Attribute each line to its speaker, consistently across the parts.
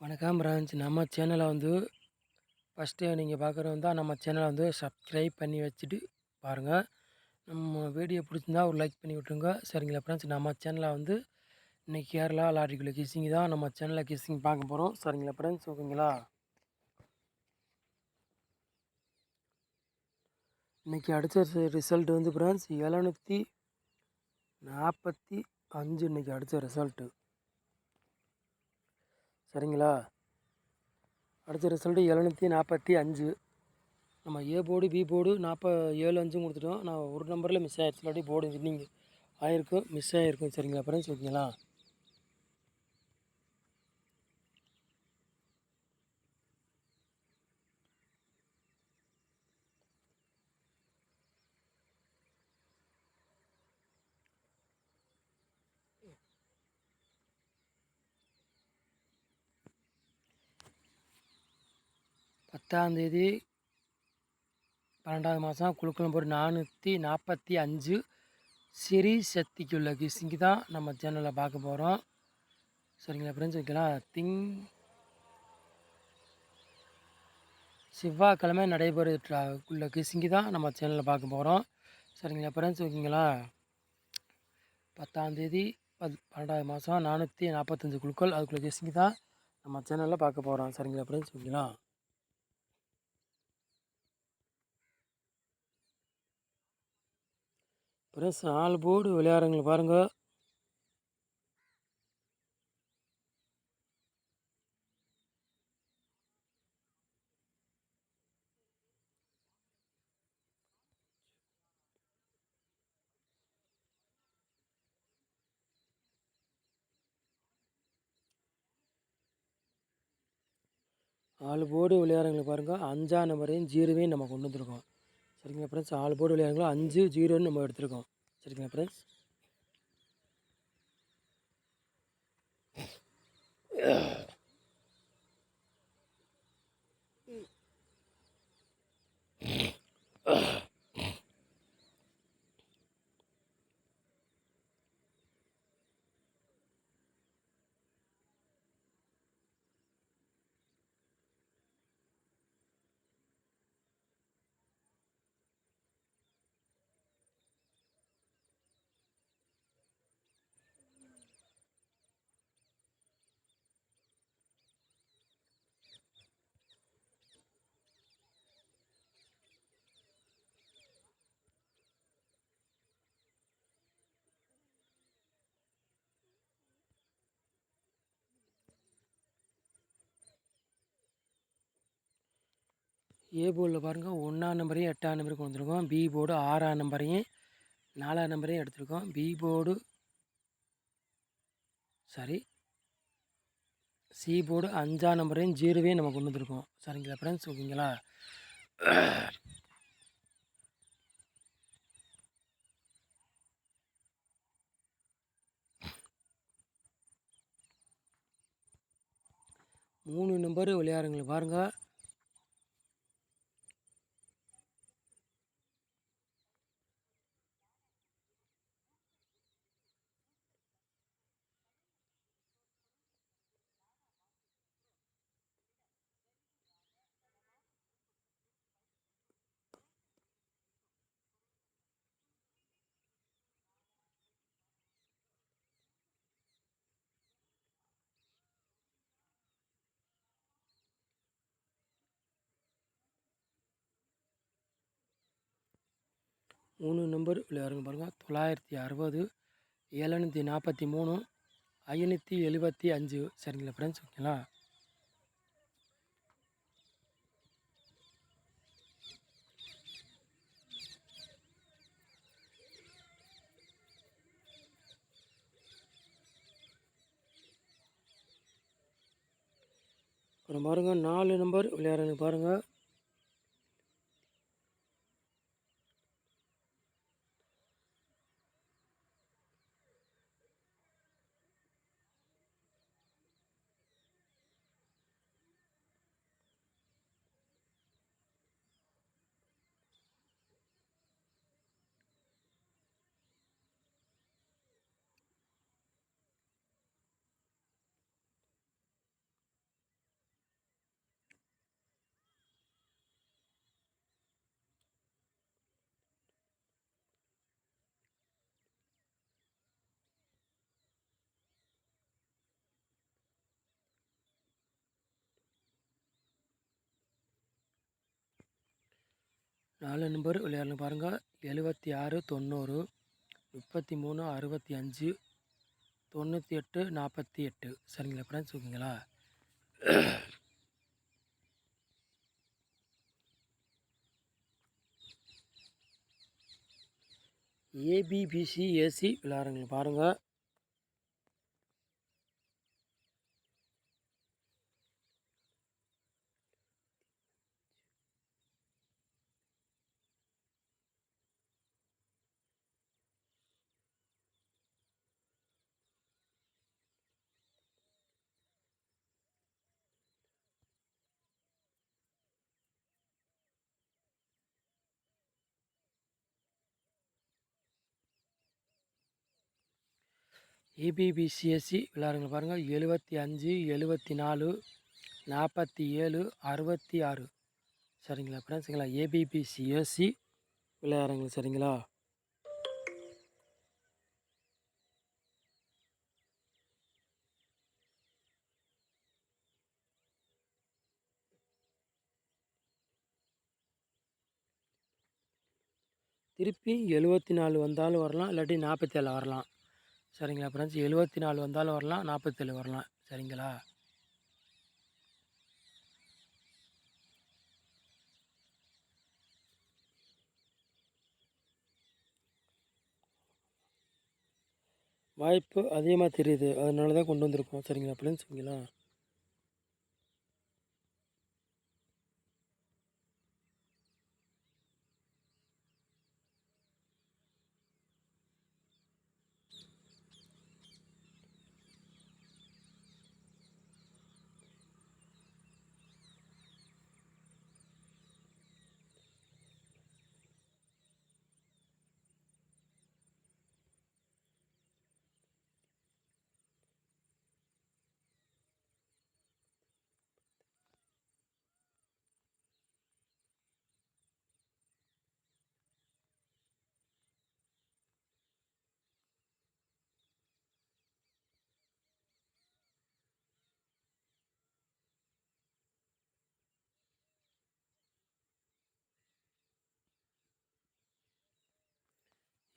Speaker 1: வணக்கம் பிரான்ச் நம்ம சேனலை வந்து ஃபஸ்ட்டு நீங்கள் பார்க்குறது தான் நம்ம சேனலை வந்து சப்ஸ்கிரைப் பண்ணி வச்சுட்டு பாருங்கள் நம்ம வீடியோ பிடிச்சிருந்தா ஒரு லைக் பண்ணி விட்ருங்க சரிங்களா ஃப்ரெண்ட்ஸ் நம்ம சேனலை வந்து இன்றைக்கி கேரளா லாட்ரிக்குள்ள கிசிங் தான் நம்ம சேனலில் கிஸ்ஸிங் பார்க்க போகிறோம் சரிங்களா ஃப்ரெண்ட்ஸ் ஓகேங்களா? இன்றைக்கி அடித்த ரிசல்ட் வந்து ஃப்ரெண்ட்ஸ் எழுநூற்றி நாற்பத்தி அஞ்சு. இன்றைக்கி அடித்த ரிசல்ட்டு சரிங்களா? அடுத்த ரிசல்ட்டு எழுநூற்றி நாற்பத்தி அஞ்சு. நம்ம ஏ போர்டு பி போர்டு நாற்ப ஏழு அஞ்சும் கொடுத்துட்டோம். நான் ஒரு நம்பரில் மிஸ் ஆகிடுச்சு இல்லாட்டி போர்டு வின்னிங் ஆயிருக்கும் மிஸ் ஆகிருக்கும் சரிங்களா? ஃப்ரெண்ட்ஸ் ஓகேங்களா பத்தாந்தேதி பன்னெண்டாவது மாதம் குழுக்கள் நம்பர் நானூற்றி நாற்பத்தி அஞ்சு சிறி சக்திக்குள்ள கிசிங்கு தான் நம்ம சேனலில் பார்க்க போகிறோம் சரிங்களா ஃப்ரெண்ட்ஸ் வைக்கலாம் திங். செவ்வாய்க்கிழமை நடைபெறுள்ள கிசிங்கு தான் நம்ம சேனலில் பார்க்க போகிறோம் சரிங்களா ஃப்ரெண்ட்ஸ் ஓகேங்களா? பத்தாந்தேதி பத் பன்னெண்டாவது மாதம் நானூற்றி நாற்பத்தஞ்சு குழுக்கள் அதுக்குள்ளே கிசிங்கு தான் நம்ம சேனலில் பார்க்க போகிறோம் சரிங்களா ஃப்ரெண்ட்ஸ் ஓகேங்களா? அப்புறம் சால் போர்டு விளையாடுறவங்களை பாருங்க. ஆள் போர்டு விளையாடுறவங்களை பாருங்கள் அஞ்சாம் நம்பரையும் ஜீரோவையும் நம்ம கொண்டு வந்துருக்கோம். சரிங்களா ஃப்ரெண்ட்ஸ் ஆள் போர்டு விளையாடுறவங்களும் அஞ்சு ஜீரோன்னு நம்ம எடுத்திருக்கோம். சரிங்களா ஃப்ரெண்ட்ஸ் ஏ போர்டில் பாருங்கள் ஒன்றாம் நம்பரையும் எட்டாம் நம்பரையும் கொண்டு வந்துருக்கோம் பி போர்டு ஆறாம் நம்பரையும் நாலாம் நம்பரையும் எடுத்திருக்கோம். B board sorry C board அஞ்சாம் நம்பரையும் ஜீரோவே நம்ம கொண்டு வந்திருக்கோம். சரிங்களா ஃப்ரெண்ட்ஸ் ஓகேங்களா? மூணு நம்பர் விளையாடுங்களை. பாருங்கள் மூணு நம்பர் விளையாடுங்க பாருங்கள் தொள்ளாயிரத்தி அறுபது ஏழுநூற்றி நாற்பத்தி மூணு ஐநூற்றி எழுபத்தி அஞ்சு. சரிங்களா ஃப்ரெண்ட்ஸ் ஓகேங்களா அப்புறம் பாருங்கள் நாலு நம்பர் விளையாடுங்க பாருங்கள் நாலு நம்பர் விளையாடணும் பாருங்கள் எழுபத்தி ஆறு தொண்ணூறு முப்பத்தி மூணு அறுபத்தி அஞ்சு தொண்ணூற்றி எட்டு நாற்பத்தி எட்டு சரிங்களா ஃப்ரெண்ட்ஸ் ஓகேங்களா ஏபிபிசி ஏசி விளையாடுங்க பாருங்கள் ஏபிபிசிஎஸ்சி விளையாடுங்க பாருங்கள். எழுபத்தி அஞ்சு எழுபத்தி நாலு நாற்பத்தி ஏழு அறுபத்தி ஆறு. சரிங்களா ஃப்ரெண்ட்ஸுங்களா ஏபிபிசிஎஸ்சி விளையாடுங்க சரிங்களா? திருப்பி எழுபத்தி நாலு வந்தாலும் வரலாம் இல்லாட்டி நாற்பத்தி ஏழு வரலாம். சரிங்களா. ஃப்ரெண்ட்ஸ் எழுபத்தி நாலு வந்தாலும் வரலாம் நாற்பத்தேழு வரலாம். சரிங்களா? வாய்ப்பு அதிகமாக தெரியுது. அதனால தான் கொண்டு வந்திருக்கோம். சரிங்களா ஃப்ரெண்ட்ஸ் சரிங்களா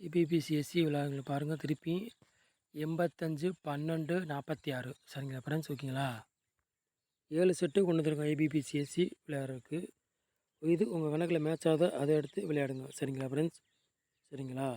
Speaker 1: ஏபிபிசிஎஸ்சி விழாவில் பாருங்கள் திருப்பி எண்பத்தஞ்சு பன்னெண்டு நாற்பத்தி ஆறு சரிங்களா ஃப்ரெண்ட்ஸ் ஓகேங்களா ஏழு செட்டு கொண்டு வந்துருக்கோம் ஏபிபிசிஎஸ்சி விளையாடுறதுக்கு. இது உங்கள் கணக்கில் மேட்ச் ஆகுதோ அதை எடுத்து விளையாடுங்க. சரிங்களா ஃப்ரெண்ட்ஸ் சரிங்களா?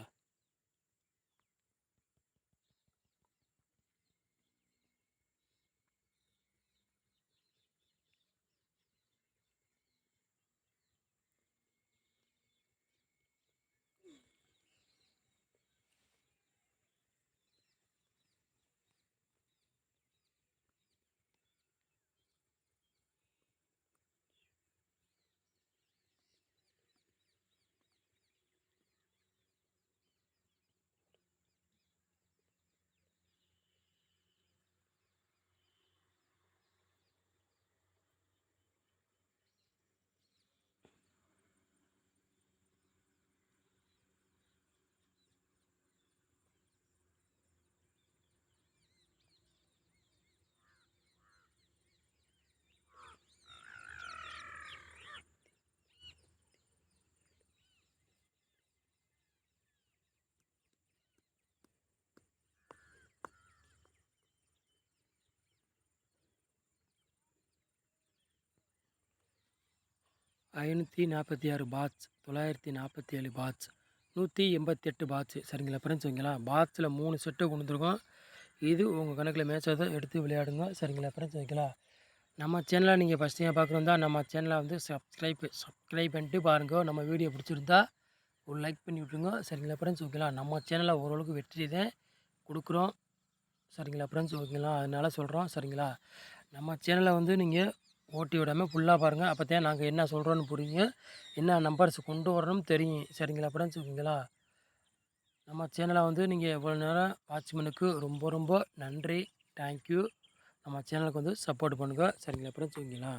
Speaker 1: ஐநூற்றி நாற்பத்தி ஆறு பாட்ச் தொள்ளாயிரத்தி நாற்பத்தி ஏழு பாட்ச் நூற்றி எண்பத்தெட்டு பாட்ச் சரிங்களா ஃப்ரெண்ட்ஸ் ஓகேங்களா? பாட்சில் மூணு செட்டு கொண்டு வந்துருக்கோம் இது உங்கள் கணக்கில் மேட்சாக எடுத்து விளையாடுங்க. சரிங்களா ஃப்ரெண்ட்ஸ் ஓகேங்களா? நம்ம சேனலை நீங்கள் ஃபஸ்ட் டைம் பார்க்குறோம் தான் நம்ம சேனலை வந்து சப்ஸ்கிரைப் சப்ஸ்கிரைப் பண்ணிட்டு பாருங்கள் நம்ம வீடியோ பிடிச்சிருந்தா ஒரு லைக் பண்ணி விட்ருங்க சரிங்களா ஃப்ரெண்ட்ஸ் ஓகேங்களா? நம்ம சேனலில் ஓரளவுக்கு வெற்றி தான் கொடுக்குறோம். சரிங்களா ஃப்ரெண்ட்ஸ் ஓகேங்களா? அதனால் சொல்கிறோம் சரிங்களா? நம்ம சேனலை வந்து நீங்கள் ஓட்டி விடாமல் ஃபுல்லாக பாருங்கள் அப்போ தான் நாங்கள் என்ன சொல்கிறோன்னு புரியுங்க. என்ன நம்பர்ஸ் கொண்டு வரணும்னு தெரியும். சரிங்களா ஃப்ரெண்ட்ஸ் ஓகேங்களா நம்ம சேனலை வந்து நீங்கள் எவ்வளோ நேரம் வாட்ச்மேனுக்கு ரொம்ப ரொம்ப நன்றி. தேங்க்யூ நம்ம சேனலுக்கு வந்து சப்போர்ட் பண்ணுங்கள் சரிங்களா ஃப்ரெண்ட்ஸ் ஓகேங்களா